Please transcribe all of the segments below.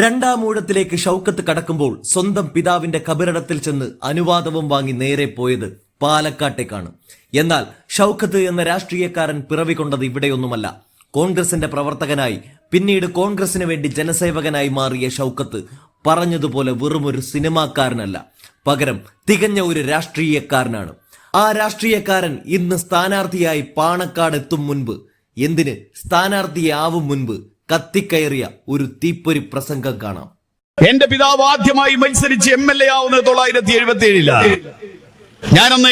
രണ്ടാം ഊഴത്തിലേക്ക് ഷൗക്കത്ത് കടക്കുമ്പോൾ സ്വന്തം പിതാവിന്റെ കബറിടത്തിൽ ചെന്ന് അനുവാദവും വാങ്ങി നേരെ പോയത് പാലക്കാട്ടേക്കാണ്. എന്നാൽ ഷൗക്കത്ത് എന്ന രാഷ്ട്രീയക്കാരൻ പിറവികൊണ്ടത് ഇവിടെയൊന്നുമല്ല. കോൺഗ്രസിന്റെ പ്രവർത്തകനായി പിന്നീട് കോൺഗ്രസിന് വേണ്ടി ജനസേവകനായി മാറിയ ഷൗക്കത്ത് പറഞ്ഞതുപോലെ വെറും ഒരു സിനിമാക്കാരനല്ല. പകരം തികഞ്ഞ ഒരു രാഷ്ട്രീയക്കാരനാണ്. ആ രാഷ്ട്രീയക്കാരൻ ഇന്ന് സ്ഥാനാർത്ഥിയായി പാണക്കാട് എത്തും മുൻപ്. എന്തിന്? സ്ഥാനാർത്ഥിയാവും മുൻപ്. കത്തിക്കയറിയ ഒരു തീപ്പൊരി പ്രസംഗം കാണാം. എന്റെ പിതാവ് ആദ്യമായി മത്സരിച്ച് എം എൽ എ ആവുന്നത് തൊള്ളായിരത്തി എഴുപത്തി ഏഴിലാണ് ഞാനന്ന്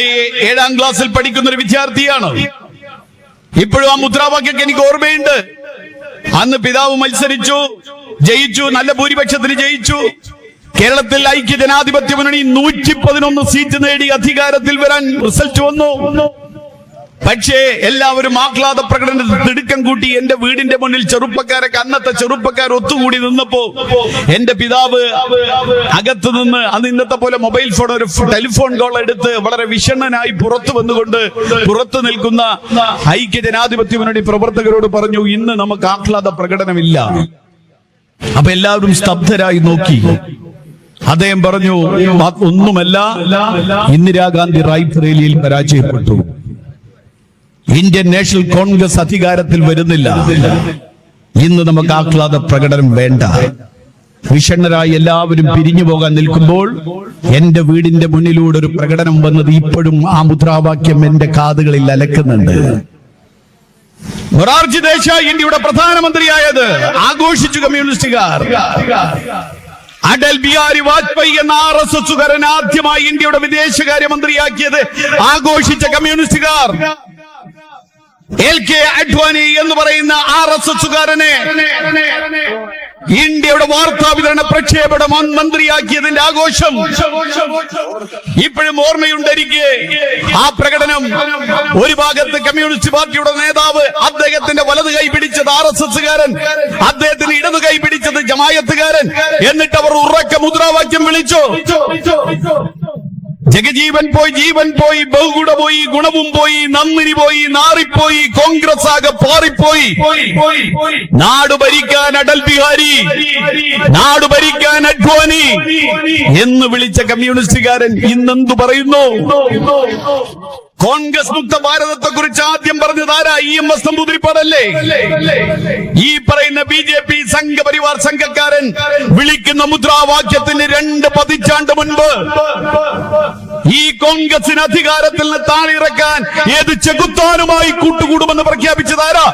ഏഴാം ക്ലാസ്സിൽ പഠിക്കുന്ന ഒരു വിദ്യാർത്ഥിയാണ്. ഇപ്പോഴും ആ മുദ്രാവാക്യൊക്കെ എനിക്ക് ഓർമ്മയുണ്ട്. അന്ന് പിതാവ് മത്സരിച്ചു ജയിച്ചു നല്ല ഭൂരിപക്ഷത്തിന് ജയിച്ചു. കേരളത്തിൽ ഐക്യ ജനാധിപത്യ മുന്നണി നൂറ്റി പതിനൊന്ന് സീറ്റ് നേടി അധികാരത്തിൽ വരാൻ റിസൾട്ട് വന്നു. പക്ഷേ എല്ലാവരും ആഹ്ലാദ പ്രകടനത്തിൽ തിടുക്കം കൂട്ടി എന്റെ വീടിന്റെ മുന്നിൽ ചെറുപ്പക്കാരൊക്കെ അന്നത്തെ ചെറുപ്പക്കാർ ഒത്തുകൂടി നിന്നപ്പോ എന്റെ പിതാവ് അകത്ത് നിന്ന് അന്ന് ഇന്നത്തെ പോലെ മൊബൈൽ ഫോൺ ഒരു ടെലിഫോൺ കോൾ എടുത്ത് വളരെ വിഷണ്ണനായി പുറത്തു വന്നുകൊണ്ട് പുറത്തു നിൽക്കുന്ന ഐക്യ ജനാധിപത്യ മുന്നണി പ്രവർത്തകരോട് പറഞ്ഞു ഇന്ന് നമുക്ക് ആഹ്ലാദ പ്രകടനമില്ല. അപ്പൊ എല്ലാവരും സ്തബ്ധരായി നോക്കി. അദ്ദേഹം പറഞ്ഞു "ആ, ഒന്നുമല്ല ഇന്ദിരാഗാന്ധി റായ്ബറേലിയിൽ പരാജയപ്പെട്ടു. ഇന്ത്യൻ നാഷണൽ കോൺഗ്രസ് അധികാരത്തിൽ വരുന്നില്ല. ഇന്ന് നമുക്ക് ആഹ്ലാദ പ്രകടനം വേണ്ട. വിഷണ്ണരായി എല്ലാവരും പിരിഞ്ഞു പോകാൻ നിൽക്കുമ്പോൾ എന്റെ വീടിന്റെ മുന്നിലൂടെ ഒരു പ്രകടനം വന്നത് ഇപ്പോഴും ആ മുദ്രാവാക്യം എന്റെ കാതുകളിൽ അലക്കുന്നുണ്ട്. മൊറാർജി ദേശായി ഇന്ത്യയുടെ പ്രധാനമന്ത്രിയായത് ആഘോഷിച്ചു കമ്മ്യൂണിസ്റ്റുകാർ. അടൽ ബിഹാരി വാജ്പേയി എന്ന ആർ എസ് എസുകാരൻ ആദ്യമായി ഇന്ത്യയുടെ വിദേശകാര്യമന്ത്രിയാക്കിയത് ആഘോഷിച്ച കമ്മ്യൂണിസ്റ്റുകാർ. എൽ കെ അഡ്വാനി എന്ന് പറയുന്ന ആർ എസ് എസുകാരനെ ഇന്ത്യയുടെ വാർത്താ വിതരണ പ്രക്ഷേപണ മന്ത്രിയാക്കിയതിന്റെ ആഘോഷം. ഇപ്പോഴും ഓർമ്മയുണ്ട് എനിക്ക്. ആ പ്രകടനം ഒരു ഭാഗത്ത് കമ്മ്യൂണിസ്റ്റ് പാർട്ടിയുടെ നേതാവ് അദ്ദേഹത്തിന്റെ വലത് കൈ പിടിച്ചത് ആർ എസ് എസുകാരൻ അദ്ദേഹത്തിന് ഇടത് കൈ പിടിച്ചത് ജമായത്തുകാരൻ. എന്നിട്ട് അവർ ഉറക്ക മുദ്രാവാക്യം വിളിച്ചു. ജഗജീവൻ പോയി ജീവൻ പോയി ബഹുഗുണ പോയി ഗുണവും പോയി നന്ദിനി പോയി നാറിപ്പോയി കോൺഗ്രസ് ആകെ പാറിപ്പോയി. നാട് ഭരിക്കാൻ അടൽ ബിഹാരി നാട് ഭരിക്കാൻ അഡ്വാനി എന്ന് വിളിച്ച കമ്മ്യൂണിസ്റ്റുകാരൻ ഇന്നെന്തു പറയുന്നു? കോൺഗ്രസ് മുക്ത ഭാരതത്തെ കുറിച്ച് ആദ്യം പറഞ്ഞത് ആരാ? ഇ എം എസ് നമ്പൂതിരിപ്പാടല്ലേ? ഈ പറയുന്ന ബി ജെ പി സംഘപരിവാർ സംഘക്കാരൻ വിളിക്കുന്ന മുദ്രാവാക്യത്തിന് രണ്ട് പതിറ്റാണ്ട് മുൻപ് ഈ കോൺഗ്രസിന് അധികാരത്തിൽ നിന്ന് താണിറക്കാൻ ഏത് ചെകുത്താനുമായി കൂട്ടുകൂടുമെന്ന് പ്രഖ്യാപിച്ചതാരാ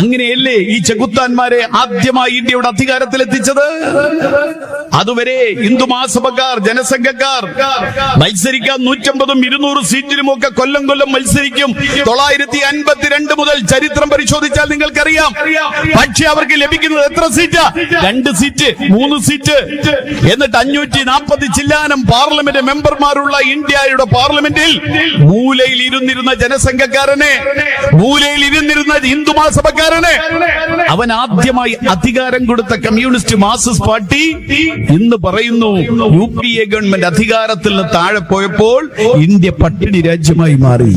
അങ്ങനെയല്ലേ ഈ ചെകുത്താന്മാരെ ആദ്യമായി ഇന്ത്യയുടെ അധികാരത്തിൽ എത്തിച്ചത്? അതുവരെ ഹിന്ദു മഹാസഭക്കാർ ജനസംഘക്കാർ മത്സരിക്കാൻ നൂറ്റമ്പതും ഇരുന്നൂറ് സീറ്റിലും ഒക്കെ കൊല്ലം കൊല്ലം മത്സരിക്കും. തൊള്ളായിരത്തി അൻപത്തിരണ്ട് മുതൽ ചരിത്രം പരിശോധിച്ചാൽ നിങ്ങൾക്കറിയാം. പക്ഷെ അവർക്ക് ലഭിക്കുന്നത് എത്ര സീറ്റ്? രണ്ട് സീറ്റ് മൂന്ന് സീറ്റ്. എന്നിട്ട് അഞ്ഞൂറ്റി നാൽപ്പത് ചില്ലാനം പാർലമെന്റ് മെമ്പർമാരുള്ള ഇന്ത്യയുടെ പാർലമെന്റിൽ മൂലയിൽ ഇരുന്നിരുന്ന ജനസംഘക്കാരനെ മൂലയിൽ ഇരുന്നിരുന്ന ഹിന്ദു മഹാസഭക്കാരനെ അവൻ ആദ്യമായി അധികാരം കൊടുത്ത കമ്മ്യൂണിസ്റ്റ് മാർസിസ്റ്റ് പാർട്ടി ഇന്ന് പറയുന്നു യു പി എ ഗവൺമെന്റ് അധികാരത്തിൽ നിന്ന് താഴെ പോയപ്പോൾ ഇന്ത്യ പട്ടിണി രാജ്യമായി മാറി.